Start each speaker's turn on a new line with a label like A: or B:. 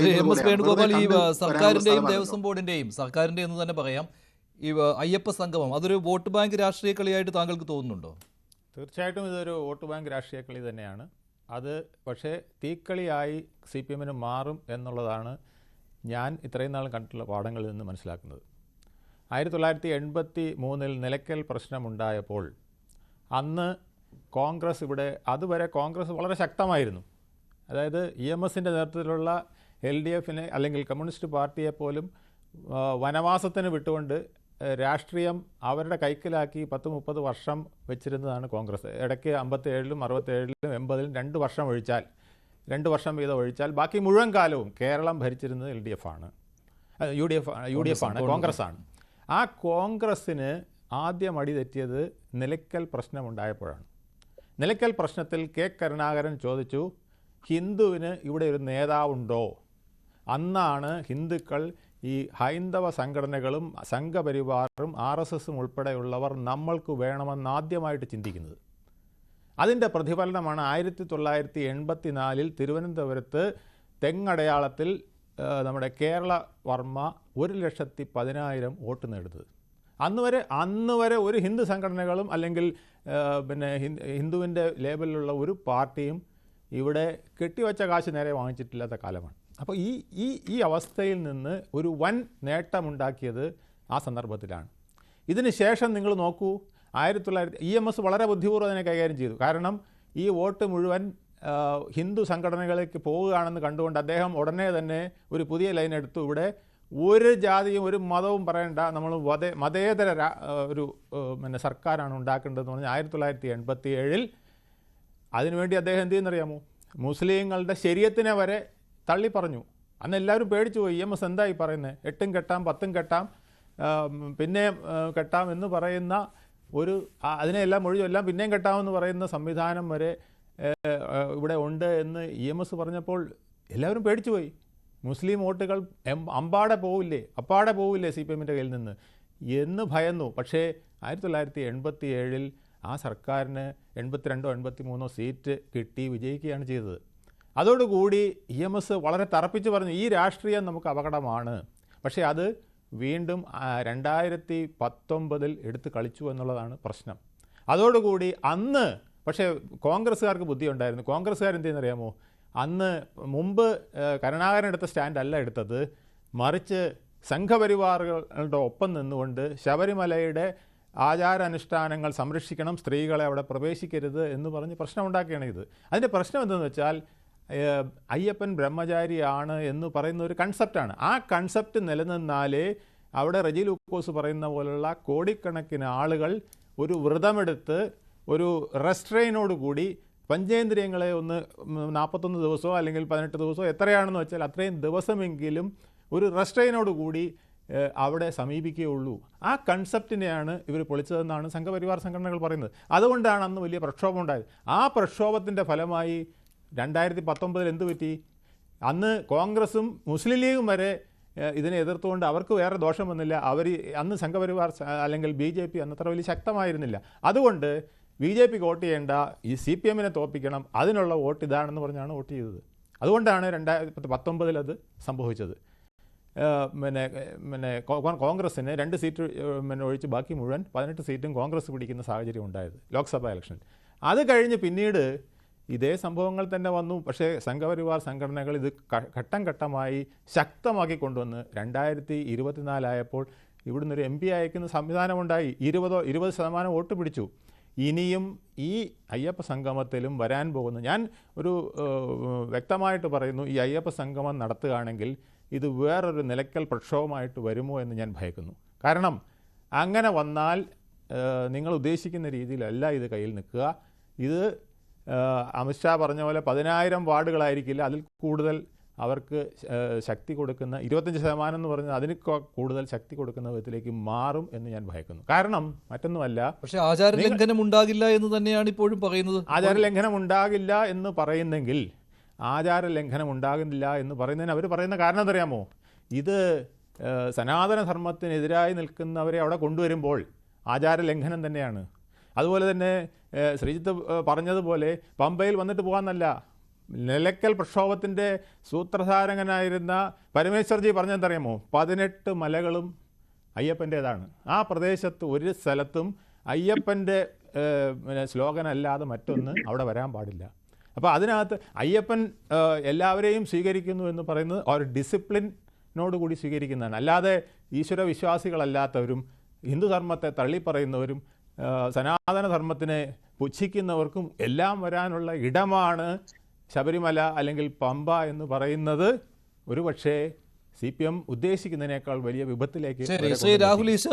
A: Shri M S Venugopal ഈ സർക്കാരിന്റെയും ദേവസ്വം ബോർഡിന്റെയും സർക്കാരിന്റെ എന്ന് തന്നെ പറയാം ഈ അയ്യപ്പ സംഗമം അതൊരു വോട്ട് ബാങ്ക് രാഷ്ട്രീയ കളിയായിട്ട് താങ്കൾക്ക് തോന്നുന്നുണ്ടോ?
B: തീർച്ചയായിട്ടും ഇതൊരു വോട്ട് ബാങ്ക് രാഷ്ട്രീയ കളി തന്നെയാണ്. അത് പക്ഷേ തീക്കളിയായി സി പി എമ്മിന് മാറും എന്നുള്ളതാണ് ഞാൻ ഇത്രയും നാൾ കണ്ടിട്ടുള്ള പാഠങ്ങളിൽ നിന്ന് മനസ്സിലാക്കുന്നത്. ആയിരത്തി തൊള്ളായിരത്തി എൺപത്തി മൂന്നിൽ നിലയ്ക്കൽ പ്രശ്നമുണ്ടായപ്പോൾ അന്ന് കോൺഗ്രസ് ഇവിടെ അതുവരെ കോൺഗ്രസ് വളരെ ശക്തമായിരുന്നു. അതായത് ഇ എം എസിന്റെ നേതൃത്വത്തിലുള്ള എൽ ഡി എഫിനെ അല്ലെങ്കിൽ കമ്മ്യൂണിസ്റ്റ് പാർട്ടിയെ പോലും വനവാസത്തിന് വിട്ടുകൊണ്ട് രാഷ്ട്രീയം അവരുടെ കൈക്കലാക്കി പത്ത് മുപ്പത് വർഷം വെച്ചിരുന്നതാണ് കോൺഗ്രസ്. ഇടയ്ക്ക് അമ്പത്തേഴിലും അറുപത്തേഴിലും എൺപതിലും രണ്ട് വർഷം ഒഴിച്ചാൽ രണ്ട് വർഷം വീതം ഒഴിച്ചാൽ ബാക്കി മുഴുവൻ കാലവും കേരളം ഭരിച്ചിരുന്നത് എൽ ഡി എഫ് ആണ്. U D F U D F ആണ് കോൺഗ്രസ് ആണ്. ആ കോൺഗ്രസ്സിന് ആദ്യം അടി തെറ്റിയത് നിലയ്ക്കൽ പ്രശ്നമുണ്ടായപ്പോഴാണ്. നിലയ്ക്കൽ പ്രശ്നത്തിൽ കെ കരുണാകരൻ ചോദിച്ചു ഹിന്ദുവിന് ഇവിടെ ഒരു നേതാവുണ്ടോ? അന്നാണ് ഹിന്ദുക്കൾ ഈ ഹൈന്ദവ സംഘടനകളും സംഘപരിവാറും ആർ എസ് എസും ഉൾപ്പെടെയുള്ളവർ നമ്മൾക്ക് വേണമെന്ന് ആദ്യമായിട്ട് ചിന്തിക്കുന്നത്. അതിന്റെ പ്രതിഫലനമാണ് ആയിരത്തി തൊള്ളായിരത്തി എൺപത്തി നാലിൽ തിരുവനന്തപുരത്ത് തെങ്ങടയാളത്തിൽ നമ്മുടെ കേരള വർമ്മ ഒരു ലക്ഷത്തി പതിനായിരം വോട്ട് നേടുന്നത്. അന്ന് വരെ അന്ന് വരെ ഒരു ഹിന്ദു സംഘടനകളും അല്ലെങ്കിൽ പിന്നെ ഹിന്ദു ഹിന്ദുവിന്റെ ലേബലിലുള്ള ഒരു പാർട്ടിയും ഇവിടെ കെട്ടിവച്ച കാശ് നേരെ വാങ്ങിച്ചിട്ടില്ലാത്ത കാലമാണ്. അപ്പോൾ ഈ ഈ ഈ അവസ്ഥയിൽ നിന്ന് ഒരു വൻ നേട്ടമുണ്ടാക്കിയത് ആ സന്ദർഭത്തിലാണ്. ഇതിന് ശേഷം നിങ്ങൾ നോക്കൂ ആയിരത്തി തൊള്ളായിരത്തി ഇ എം എസ് വളരെ ബുദ്ധിപൂർവം അതിനെ കൈകാര്യം ചെയ്തു. കാരണം ഈ വോട്ട് മുഴുവൻ ഹിന്ദു സംഘടനകളിലേക്ക് പോവുകയാണെന്ന് കണ്ടുകൊണ്ട് അദ്ദേഹം ഉടനെ തന്നെ ഒരു പുതിയ ലൈൻ എടുത്തു. ഇവിടെ ഒരു ജാതിയും ഒരു മതവും പറയണ്ട നമ്മൾ മത മതേതര ഒരു പിന്നെ സർക്കാരാണ് ഉണ്ടാക്കേണ്ടതെന്ന് പറഞ്ഞാൽ ആയിരത്തി തൊള്ളായിരത്തി എൺപത്തി ഏഴിൽ അതിനുവേണ്ടി അദ്ദേഹം എന്ത് ചെയ്യുന്നറിയാമോ മുസ്ലിങ്ങളുടെ ശരീരത്തിനെ വരെ തള്ളി പറഞ്ഞു അന്ന് എല്ലാവരും പേടിച്ചു പോയി. എം എസ് എന്തായി പറയുന്നത് എട്ടും കെട്ടാം പത്തും കെട്ടാം പിന്നെ കെട്ടാം എന്ന് പറയുന്ന ഒരു അതിനെല്ലാം എല്ലാം പിന്നെയും കെട്ടാമെന്ന് പറയുന്ന സംവിധാനം വരെ ഇവിടെ ഉണ്ട് എന്ന് ഇ എം എസ് പറഞ്ഞപ്പോൾ എല്ലാവരും പേടിച്ചു പോയി. മുസ്ലിം വോട്ടുകൾ അമ്പാടെ പോവില്ലേ? അപ്പാടെ പോവില്ലേ സി പി എമ്മിന്റെ കയ്യിൽ നിന്ന്? എന്ന് ഭയന്നു. പക്ഷേ ആയിരത്തി തൊള്ളായിരത്തി എൺപത്തി ഏഴിൽ ആ സർക്കാരിന് എൺപത്തിരണ്ടോ എൺപത്തി മൂന്നോ സീറ്റ് കിട്ടി വിജയിക്കുകയാണ് ചെയ്തത്. അതോടുകൂടി ഇ എം എസ് വളരെ തറപ്പിച്ച് പറഞ്ഞു ഈ രാഷ്ട്രീയം നമുക്ക് അപകടമാണ്. പക്ഷേ അത് വീണ്ടും രണ്ടായിരത്തി പത്തൊമ്പതിൽ എടുത്ത് കളിച്ചു എന്നുള്ളതാണ് പ്രശ്നം. അതോടുകൂടി അന്ന് പക്ഷേ കോൺഗ്രസ്സുകാർക്ക് ബുദ്ധിയുണ്ടായിരുന്നു. കോൺഗ്രസ്സുകാർ എന്ത് ചെയ്യുന്നറിയാമോ? അന്ന് മുമ്പ് കരുണാകരൻ എടുത്ത സ്റ്റാൻഡ് അല്ല എടുത്തത്. മറിച്ച് സംഘപരിവാറുകളുടെ ഒപ്പം നിന്നുകൊണ്ട് ശബരിമലയുടെ ആചാരാനുഷ്ഠാനങ്ങൾ സംരക്ഷിക്കണം സ്ത്രീകളെ അവിടെ പ്രവേശിക്കരുത് എന്ന് പറഞ്ഞ് പ്രശ്നമുണ്ടാക്കുകയാണ് ഇത്. അതിന്റെ പ്രശ്നം എന്തെന്ന് വെച്ചാൽ അയ്യപ്പൻ ബ്രഹ്മചാരിയാണ് എന്ന് പറയുന്ന ഒരു കൺസെപ്റ്റാണ് ആ കൺസെപ്റ്റ് നിലനിന്നാലേ അവിടെ റജി ലൂക്കോസ് പറയുന്ന പോലുള്ള കോടിക്കണക്കിന് ആളുകൾ ഒരു വ്രതമെടുത്ത് ഒരു റെസ്ട്രെയിനോട് കൂടി പഞ്ചേന്ദ്രിയങ്ങളെ ഒന്ന് നാൽപ്പത്തൊന്ന് ദിവസമോ അല്ലെങ്കിൽ പതിനെട്ട് ദിവസമോ എത്രയാണെന്ന് വെച്ചാൽ അത്രയും ദിവസമെങ്കിലും ഒരു റെസ്ട്രെയിനോട് കൂടി അവിടെ സമീപിക്കുകയുള്ളൂ. ആ കൺസെപ്റ്റിനെയാണ് ഇവർ പൊളിച്ചതെന്നാണ് സംഘപരിവാർ സംഘടനകൾ പറയുന്നത്. അതുകൊണ്ടാണ് അന്ന് വലിയ പ്രക്ഷോഭം ഉണ്ടായത്. ആ പ്രക്ഷോഭത്തിന്റെ ഫലമായി രണ്ടായിരത്തി പത്തൊമ്പതിൽ എന്ത് പറ്റി? അന്ന് കോൺഗ്രസും മുസ്ലിം ലീഗും വരെ ഇതിനെ എതിർത്തുകൊണ്ട് അവർക്ക് വേറെ ദോഷം വന്നില്ല. അവർ അന്ന് സംഘപരിവാർ അല്ലെങ്കിൽ ബി ജെ പി അന്നത്ര വലിയ ശക്തമായിരുന്നില്ല. അതുകൊണ്ട് ബി ജെ പിക്ക് വോട്ട് ചെയ്യേണ്ട ഈ സി പി എമ്മിനെ തോൽപ്പിക്കണം അതിനുള്ള വോട്ട് ഇതാണെന്ന് പറഞ്ഞാണ് വോട്ട് ചെയ്തത്. അതുകൊണ്ടാണ് രണ്ടായിരത്തി പത്തൊമ്പതിൽ അത് സംഭവിച്ചത്. പിന്നെ പിന്നെ കോൺഗ്രസ്സിന് രണ്ട് സീറ്റ് പിന്നെ ഒഴിച്ച് ബാക്കി മുഴുവൻ പതിനെട്ട് സീറ്റും കോൺഗ്രസ് പിടിക്കുന്ന സാഹചര്യം ഉണ്ടായത് ലോക്സഭാ ഇലക്ഷൻ അത് കഴിഞ്ഞ് പിന്നീട് ഇതേ സംഭവങ്ങൾ തന്നെ വന്നു. പക്ഷേ സംഘപരിവാർ സംഘടനകൾ ഇത് ഘട്ടം ഘട്ടമായി ശക്തമാക്കി കൊണ്ടുവന്ന് രണ്ടായിരത്തി ഇരുപത്തിനാലായപ്പോൾ ഇവിടുന്ന് ഒരു എം പി അയക്കുന്ന സംവിധാനമുണ്ടായി. ഇരുപതോ ഇരുപത് ശതമാനം വോട്ട് പിടിച്ചു. ഇനിയും ഈ അയ്യപ്പ സംഗമത്തിലും വരാൻ പോകുന്നു. ഞാൻ ഒരു വ്യക്തമായിട്ട് പറയുന്നു ഈ അയ്യപ്പ സംഗമം നടത്തുകയാണെങ്കിൽ ഇത് വേറൊരു നിലയ്ക്കൽ പ്രക്ഷോഭമായിട്ട് വരുമോ എന്ന് ഞാൻ ഭയക്കുന്നു. കാരണം അങ്ങനെ വന്നാൽ നിങ്ങൾ ഉദ്ദേശിക്കുന്ന രീതിയിലല്ല ഇത് കയ്യിൽ നിൽക്കുക. ഇത് അമിത്ഷാ പറഞ്ഞ പോലെ പതിനായിരം വാർഡുകളായിരിക്കില്ല. അതിൽ കൂടുതൽ അവർക്ക് ശക്തി കൊടുക്കുന്ന ഇരുപത്തഞ്ച് ശതമാനം എന്ന് പറഞ്ഞാൽ അതിന് കൂടുതൽ ശക്തി കൊടുക്കുന്ന വിധത്തിലേക്ക് മാറും എന്ന് ഞാൻ ഭയക്കുന്നു. കാരണം മറ്റൊന്നുമല്ല
A: പക്ഷേ ആചാര ലംഘനം ഉണ്ടാകില്ല എന്ന് തന്നെയാണ് ഇപ്പോഴും പറയുന്നത്.
B: ആചാര ലംഘനം ഉണ്ടാകില്ല എന്ന് പറയുന്നെങ്കിൽ ആചാര ലംഘനം ഉണ്ടാകുന്നില്ല എന്ന് പറയുന്നതിന് അവർ പറയുന്ന കാരണം എന്തറിയാമോ ഇത് സനാതന ധർമ്മത്തിനെതിരായി നിൽക്കുന്നവരെ അവിടെ കൊണ്ടുവരുമ്പോൾ ആചാര ലംഘനം തന്നെയാണ്. അതുപോലെ തന്നെ ശ്രീജിത്ത് പറഞ്ഞതുപോലെ പമ്പയിൽ വന്നിട്ട് പോകാമെന്നല്ല നിലയ്ക്കൽ പ്രക്ഷോഭത്തിന്റെ സൂത്രധാരകനായിരുന്ന പരമേശ്വർജി പറഞ്ഞെന്തറിയാമോ? പതിനെട്ട് മലകളും അയ്യപ്പന്റേതാണ് ആ പ്രദേശത്ത് ഒരു സ്ഥലത്തും അയ്യപ്പന്റെ ശ്ലോകനല്ലാതെ മറ്റൊന്ന് അവിടെ വരാൻ പാടില്ല. അപ്പോൾ അതിനകത്ത് അയ്യപ്പൻ എല്ലാവരെയും സ്വീകരിക്കുന്നു എന്ന് പറയുന്നത് ഒരു ഡിസിപ്ലിനോട് കൂടി സ്വീകരിക്കുന്നതാണ്. അല്ലാതെ ഈശ്വര വിശ്വാസികളല്ലാത്തവരും ഹിന്ദുധർമ്മത്തെ തള്ളിപ്പറയുന്നവരും ഏഹ്, സനാതന ധർമ്മത്തിനെ പുച്ഛിക്കുന്നവർക്കും എല്ലാം വരാനുള്ള ഇടമാണ് ശബരിമല അല്ലെങ്കിൽ പമ്പ എന്ന് പറയുന്നത്. ഒരുപക്ഷേ സി പി എം ഉദ്ദേശിക്കുന്നതിനേക്കാൾ വലിയ വിപത്തിലേക്ക്
A: ശ്രീ രാഹുൽ ഈശ്വർ